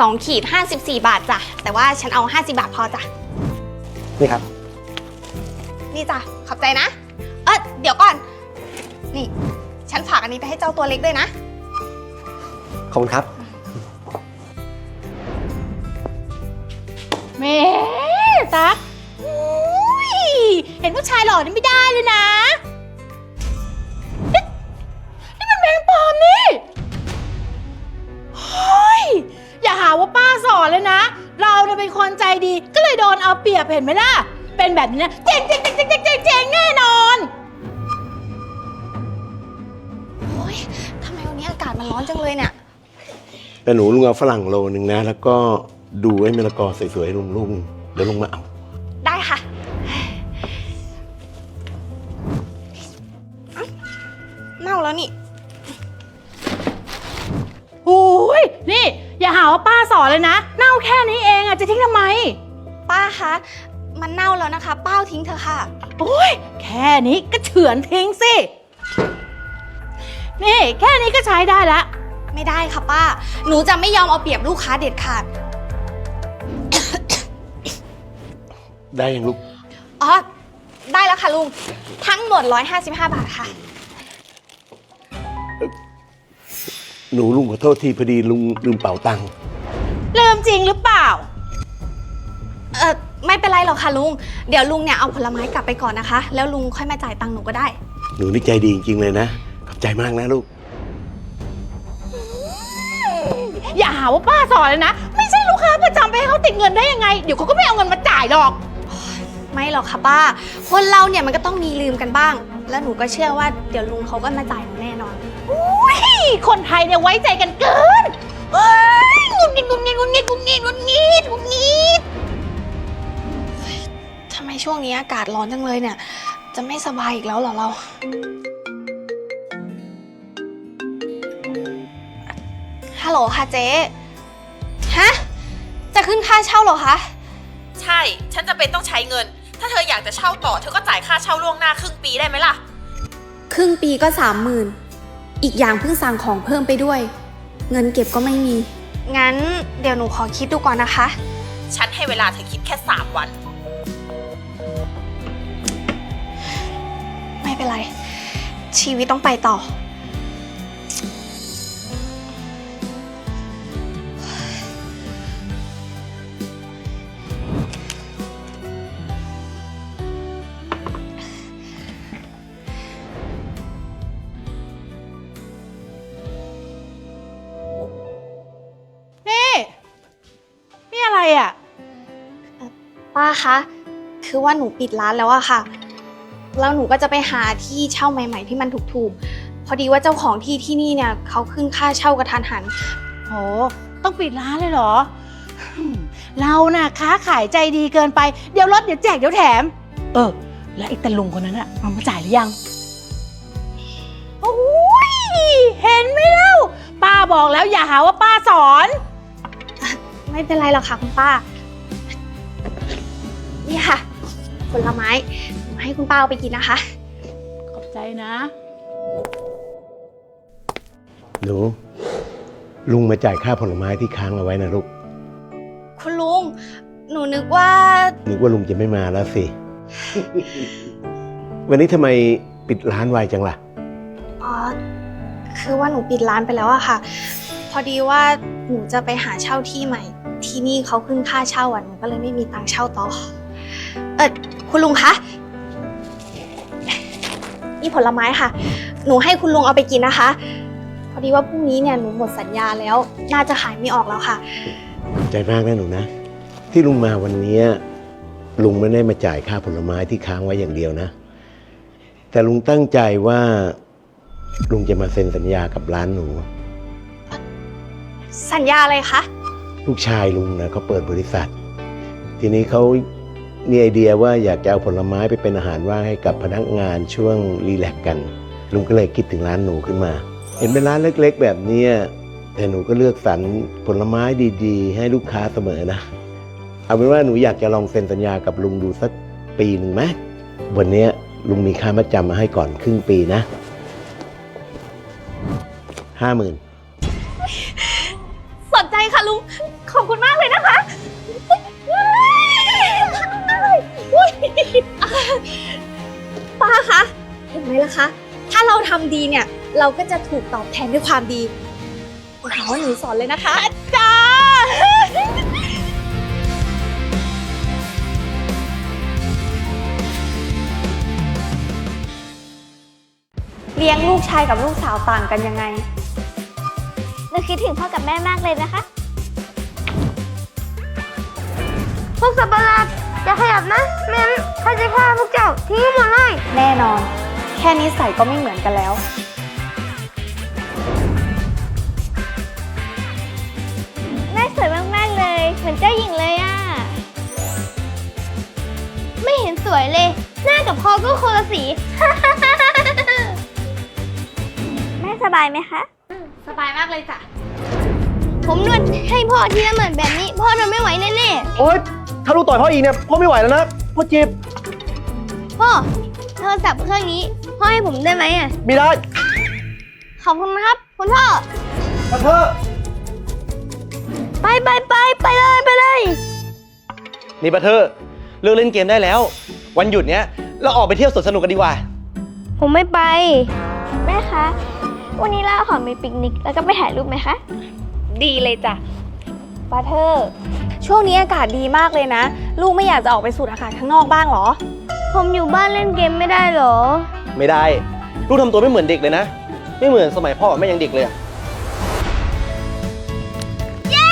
สองขีด54 บาทจ้ะ แต่ว่าฉันเอา 50 บาทพอจ้ะ นี่ครับ นี่จ้ะ ขอบใจนะ เออเดี๋ยวก่อน นี่ ฉันฝากอันนี้ไปให้เจ้าตัวเล็กด้วยนะ ขอบคุณครับ แหม่ตั๊กอุ๊ยเห็นผู้ชายหล่อนี่ไม่ได้เลยนะ เปรียบเห็นไหมล่ะ เป็นแบบนี้นะเจ๊งเจ๊งเจ๊งเจ๊งเจ๊งเจ๊งเจ๊งแน่นอน โอ้ยทำไมวันนี้อากาศมันร้อนจังเลยเนี่ย แต่หนูลุงเอาฝรั่งโลนึงนะ แล้วก็ดูไอ้มะละกอสวยๆลุงลุงเดี๋ยวลุงมาเอา ได้ค่ะ เน่าแล้วนี่ โอ้ยนี่ อย่าหาว่าป้าสอนเลยนะ เน่าแค่นี้เองอะ จะทิ้งทำไม ป้าคะมันเน่าแล้วนะคะ ป้าเอาทิ้งเถอะค่ะ โอ้ยแค่นี้ก็เฉือนทิ้งสิ นี่ แค่นี้ก็ใช้ได้ละ ไม่ได้ค่ะป้า หนูจะไม่ยอมเอาเปรียบลูกค้าเด็ดขาดได้ยังลูก อ๋อได้แล้วค่ะลุง ทั้งหมด 155 บาทค่ะ หนูลุงขอโทษทีพอดีลุงลืมเป๋าตังค์ลืมจริงหรือเปล่า เออไม่เป็นไรหรอกค่ะลุง เดี๋ยวลุงเนี่ยเอาผลไม้กลับไปก่อนนะคะ แล้วลุงค่อยมาจ่ายตังค์หนูก็ได้ หนูนี่ใจดีจริงๆเลยนะ ขอบใจมากนะลูก อย่าหาว่าป้าสอนเลยนะ ไม่ใช่ลูกค้าประจำไปให้เขาติดเงินได้ยังไง เดี๋ยวเขาก็ไม่เอาเงินมาจ่ายหรอก ไม่หรอกค่ะป้า คนเราเนี่ยมันก็ต้องมีลืมกันบ้าง แล้วหนูก็เชื่อว่าเดี๋ยวลุงเขาก็มาจ่ายหนูแน่นอน อุ้ยคนไทยเนี่ยไว้ใจกันเกินเอ้ยงุนงิดงุนงิดงุนงิดงุนงิดงุนงิดงุนงิดทำไม ช่วงนี้อากาศร้อนจังเลยเนี่ย จะไม่สบายอีกแล้วเหรอเรา ฮัลโหลค่ะเจ๊ ฮะ จะขึ้นค่าเช่าเหรอคะ ใช่ ฉันจะเป็นต้องใช้เงิน ถ้าเธออยากจะเช่าต่อ เธอก็จ่ายค่าเช่าล่วงหน้าครึ่งปีได้ไหมล่ะ ครึ่งปีก็สามหมื่นอีกอย่างเพิ่งสั่งของเพิ่มไปด้วย เงินเก็บก็ไม่มี งั้นเดี๋ยวหนูขอคิดดูก่อนนะคะ ฉันให้เวลาเธอคิดแค่ 3 วัน เป็นไร ชีวิตต้องไปต่อ นี่ นี่อะไรอะ ป้าคะ คือว่าหนูปิดร้านแล้วอะค่ะ แล้วหนูก็จะไปหาที่เช่าใหม่ ๆ ที่มันถูกๆ พอดีว่าเจ้าของที่ที่นี่เนี่ยเขาขึ้นค่าเช่ากระทันหัน โห ต้องปิดร้านเลยเหรออืมเราน่ะค้าขายใจดีเกินไป เดี๋ยวลดเดี๋ยวแจกเดี๋ยวแถม เออ แล้วไอ้ตะลุงคนนั้นอะมันมาจ่ายหรือยัง โอ้ย เห็นไหมเล่า ป้าบอกแล้วอย่าหาว่าป้าสอน ไม่เป็นไรหรอกค่ะคุณป้า นี่ค่ะผลไม้หนู ให้คุณป้าเอาไปกินนะคะ ขอบใจนะ หนูลุงมาจ่ายค่าผลไม้ที่ค้างเอาไว้นะลูก คุณลุง หนูนึกว่า นึกว่าลุงจะไม่มาแล้วสิ วันนี้ทำไมปิดร้านไวจังล่ะ อ๋อ คือว่าหนูปิดร้านไปแล้วอะค่ะ พอดีว่าหนูจะไปหาเช่าที่ใหม่ ที่นี่เขาขึ้นค่าเช่าอะหนูก็เลยไม่มีตังค์เช่าต่อ เออคุณลุงคะ นี่ผลไม้ค่ะ หนูให้คุณลุงเอาไปกินนะคะ พอดีว่าพรุ่งนี้เนี่ยหนูหมดสัญญาแล้ว น่าจะขายไม่ออกแล้วค่ะ ขอบใจมากนะหนูนะ ที่ลุงมาวันนี้ลุงไม่ได้มาจ่ายค่าผลไม้ที่ค้างไว้อย่างเดียวนะ แต่ลุงตั้งใจว่า ลุงจะมาเซ็นสัญญากับร้านหนู สัญญาอะไรคะ ลูกชายลุงนะเขาเปิดบริษัท ทีนี้เขา มีไอเดียว่าอยากจะเอาผลไม้ไปเป็นอาหารว่างให้กับพนักงานช่วงรีแลกซ์กันลุงก็เลยคิดถึงร้านหนูขึ้นมา เห็นเป็นร้านเล็กๆ แบบเนี้แต่หนูก็เลือกสรรผลไม้ดีๆ ให้ลูกค้าเสมอนะ เอาเป็นว่าหนูอยากจะลองเซ็นสัญญากับลุงดูสักปีหนึ่งไหมวันนี้ลุงมีค่ามาจำมาให้ก่อนครึ่งปีนะห้าหมื่นสนใจค่ะลุง ขอบคุณมากเลยนะคะ ป้าคะเห็นไหมล่ะคะ ถ้าเราทำดีเนี่ย เราก็จะถูกตอบแทนด้วยความดีขอ้โหหนูสอนเลยนะคะจ้า เลี้ยงลูกชายกับลูกสาวต่างกันยังไง หนูคิดถึงพ่อกับแม่มากเลยนะคะ พวกสับปะรด อย่าขยับนะแม่งั้นข้าจะฆ่าพวกเจ้าทิ้งหมดเลย แน่นอน แค่นิสัยก็ไม่เหมือนกันแล้วแม่สวยมากๆเลย เหมือนเจ้าหญิงเลยอะไม่เห็นสวยเลย หน้ากับพ่อก็คนละสี แม่สบายไหมคะ สบายมากเลยจ้ะ ผมนวดให้พ่อทีละหมื่นแบบนี้ พ่อทนไม่ไหวแน่โอ๊ย ถ้าลูกต่อยพ่ออีกเนี่ยพ่อไม่ไหวแล้วนะพ่อเจ็บๆพ่อโทรศัพท์เครื่องนี้พ่อให้ผมได้ไหมอะไม่ได้ขอบคุณนะครับคุณพ่อขอโทษไปไปไปไปเลยไปเลยนี่ปะเธอเลิกเล่นเกมได้แล้ว วันหยุดเนี้ยเราออกไปเที่ยวสวนสนุกกันดีกว่า ผมไม่ไปแม่คะวันนี้เราขอไปปิกนิกแล้วก็ไปถ่ายรูปไหมคะ ดีเลยจ้ะ ปาเธอร์ช่วงนี้อากาศดีมากเลยนะ ลูกไม่อยากจะออกไปสูดอากาศข้างนอกบ้างเหรอ ผมอยู่บ้านเล่นเกมไม่ได้เหรอ ไม่ได้ ลูกทำตัวไม่เหมือนเด็กเลยนะ ไม่เหมือนสมัยพ่อกับแม่ยังเด็กเลยอะเย้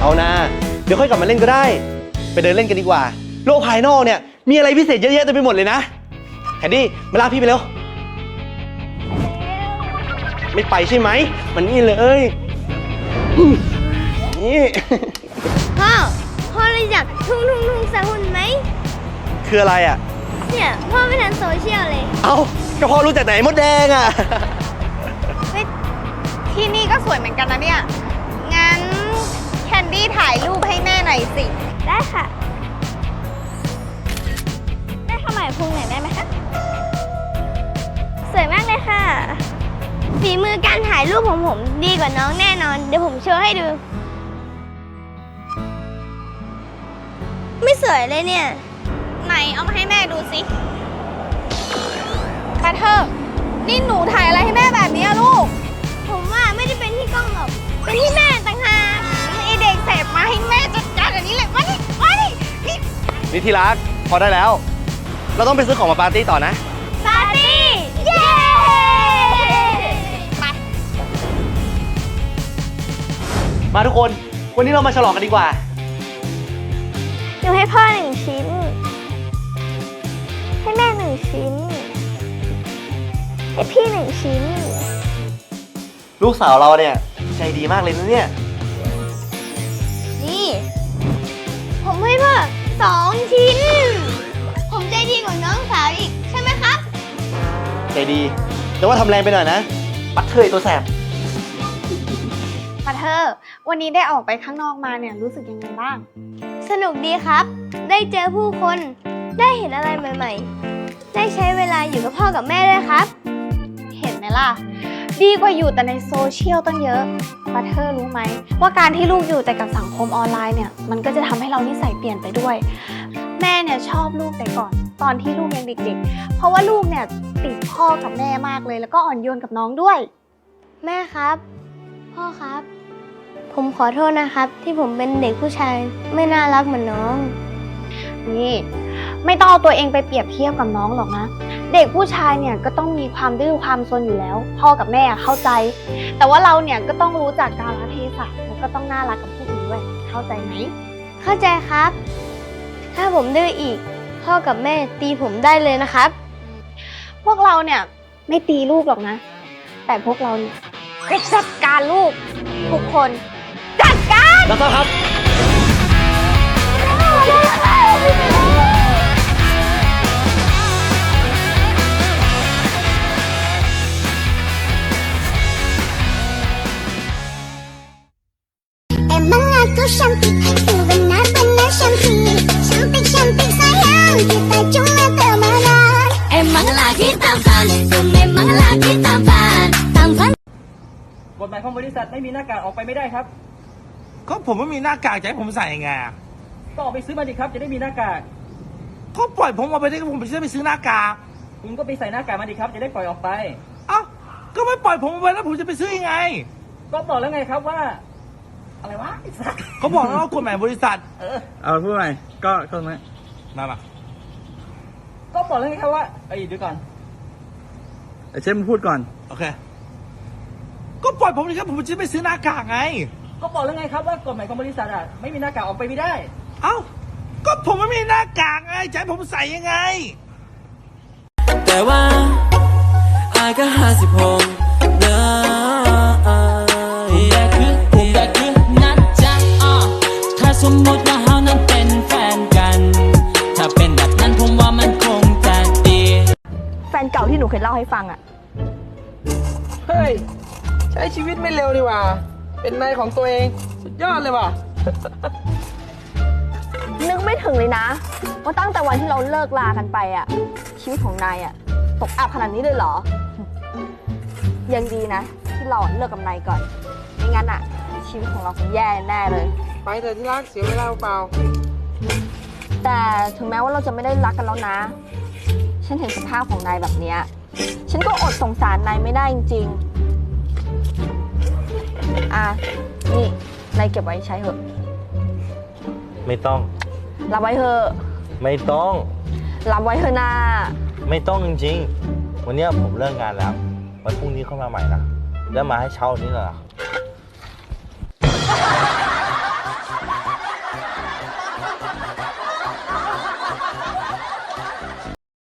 เอานะ เดี๋ยวค่อยกลับมาเล่นก็ได้ ไปเดินเล่นกันดีกว่า โลกภายนอกเนี่ย มีอะไรพิเศษเยอะแยะเต็มไปหมดเลยนะแคนดี้มาลากพี่ไปเร็ว ไม่ไปใช่ไหม มันนี่เลยอืมนี่ พ่อ พ่อเลยอยากทุ่งทุ่งทุ่งสะหุ่นไหม คืออะไรอะ เนี่ยพ่อไม่ทันโซเชียลเลยเอาก็พ่อรู้จากไหนมดแดงอะที่นี่ก็สวยเหมือนกันนะเนี่ย งั้นแคนดี้ถ่ายรูปให้แม่หน่อยสิ ได้ค่ะ ฝีมือการถ่ายรูปของผมดีกว่าน้องแน่นอน เดี๋ยวผมโชว์ให้ดู ไม่สวยเลยเนี่ย ไหนเอามาให้แม่ดูสิปาเธอร์นี่หนูถ่ายอะไรให้แม่แบบนี้อะลูก ผมว่าไม่ได้เป็นที่กล้องหรอก เป็นที่แม่ต่างหากไอเด็กเสพมาให้แม่จัดการอันนี้เลยมาดิมาดินี่นี่ที่รักพอได้แล้ว เราต้องไปซื้อของมาปาร์ตี้ต่อนะ มาทุกคน วันนี้เรามาฉลองกันดีกว่า หนูให้พ่อหนึ่งชิ้น ให้แม่หนึ่งชิ้น ให้พี่หนึ่งชิ้น ลูกสาวเราเนี่ย ใจดีมากเลยนะเนี่ย นี่ ผมให้พ่อสองชิ้น ผมใจดีกว่าน้องสาวอีก ใช่ไหมครับ ใจดี แต่ว่าทำแรงไปหน่อยนะ ปัดเทยตัวแสบ ปาเธอร์ วันนี้ได้ออกไปข้างนอกมาเนี่ยรู้สึกยังไงบ้าง สนุกดีครับ ได้เจอผู้คน ได้เห็นอะไรใหม่ๆ ได้ใช้เวลาอยู่กับพ่อกับแม่ด้วยครับ เห็นไหมล่ะ ดีกว่าอยู่แต่ในโซเชียลตั้งเยอะปาเธอร์รู้ไหม ว่าการที่ลูกอยู่แต่กับสังคมออนไลน์เนี่ย มันก็จะทำให้เรานิสัยเปลี่ยนไปด้วย แม่เนี่ยชอบลูกแต่ก่อน ตอนที่ลูกยังเด็ก ๆ เพราะว่าลูกเนี่ยติดพ่อกับแม่มากเลย แล้วก็อ่อนโยนกับน้องด้วย แม่ครับ พ่อครับ ผมขอโทษนะครับ ที่ผมเป็นเด็กผู้ชายไม่น่ารักเหมือนน้อง นี่ ไม่ต้องเอาตัวเองไปเปรียบเทียบกับน้องหรอกนะ เด็กผู้ชายเนี่ยก็ต้องมีความดื้อความซนอยู่แล้ว พ่อกับแม่เข้าใจ แต่ว่าเราเนี่ยก็ต้องรู้จักกาลเทศะแล้วก็ต้องน่ารักกับผู้อื่นด้วย เข้าใจไหม เข้าใจครับ ถ้าผมดื้ออีก พ่อกับแม่ตีผมได้เลยนะครับ พวกเราเนี่ยไม่ตีลูกหรอกนะ แต่พวกเราเนี่ยจะจัดการลูกทุกคน แล้วก็ครับ Emang aku cantik, ku benar-benar cantik Cantik, cantik sayang, kita cuma temenan Emang lagi tampan, ku memang lagi tampan Tampan กดใหม่ายของบริษัทไม่มีหน้ากากออกไปไม่ได้ครับ ก็ผมไม่มีหน้ากากจะให้ผมใส่ยังไงอะก็ออกไปซื้อมาดิครับจะได้มีหน้ากากก็ปล่อยผมออกไปได้ก็ผมจะได้ไปซื้อหน้ากากคุณก็ไปใส่หน้ากากมาดิครับจะได้ปล่อยออกไป เอ้าก็ไม่ปล่อยผมออกไปแล้วผมจะไปซื้อยังไง ก็บอกแล้วไงครับว่า อะไรวะไอ้สัสเขาบอกแล้วว่ากฎหมายบริษัทเออ เอาพูดใหม่ก็ก็ไหมมามาก็บอกแล้วไงครับว่าเอ้ยเดี๋ยวก่อนเช่นพูดก่อน โอเค ก็ปล่อยผมเลยครับผมจะไปซื้อหน้ากากไง ก็บอกแล้วไงครับว่ากฎหมายของบริษัทอะไม่มีหน้ากากออกไปไม่ได้ เอ้า ก็ผมไม่มีหน้ากากไงจะให้ผมใส่ยังไง แต่ว่าอายก็ห้าสิบหกนะแต่คือผมแต่คือนัดจ๊ะอะถ้าสมมติว่าเฮานั้นเป็นแฟนกัน ถ้าเป็นแบบนั้นผมว่ามันคงจะดี แฟนเก่าที่หนูเคยเล่าให้ฟังอะ เฮ้ย ใช้ชีวิตไม่เร็วดีว่า เป็นนายของตัวเองสุดยอดเลยว่ะ นึกไม่ถึงเลยนะ ว่าตั้งแต่วันที่เราเลิกลากันไปอะชีวิตของนายอะตกอับขนาดนี้เลยเหรอ ยังดีนะ ที่เราเลิกกับนายก่อนไม่งั้นอะชีวิตของเราคงแย่แน่เลย ไปเถอะที่รักเสียเวลาเปล่า แต่ถึงแม้ว่าเราจะไม่ได้รักกันแล้วนะ ฉันเห็นสภาพของนายแบบเนี้ย ฉันก็อดสงสารนายไม่ได้จริงๆ อะ นี่นายเก็บไว้ใช้เถอะ ไม่ต้อง รับไว้เถอะ ไม่ต้อง รับไว้เถอะนาไม่ต้องจริงๆ วันเนี้ยผมเลิกงานแล้ว วันพรุ่งนี้เข้ามาใหม่นะ แล้วมาให้เช่านี้เหรอ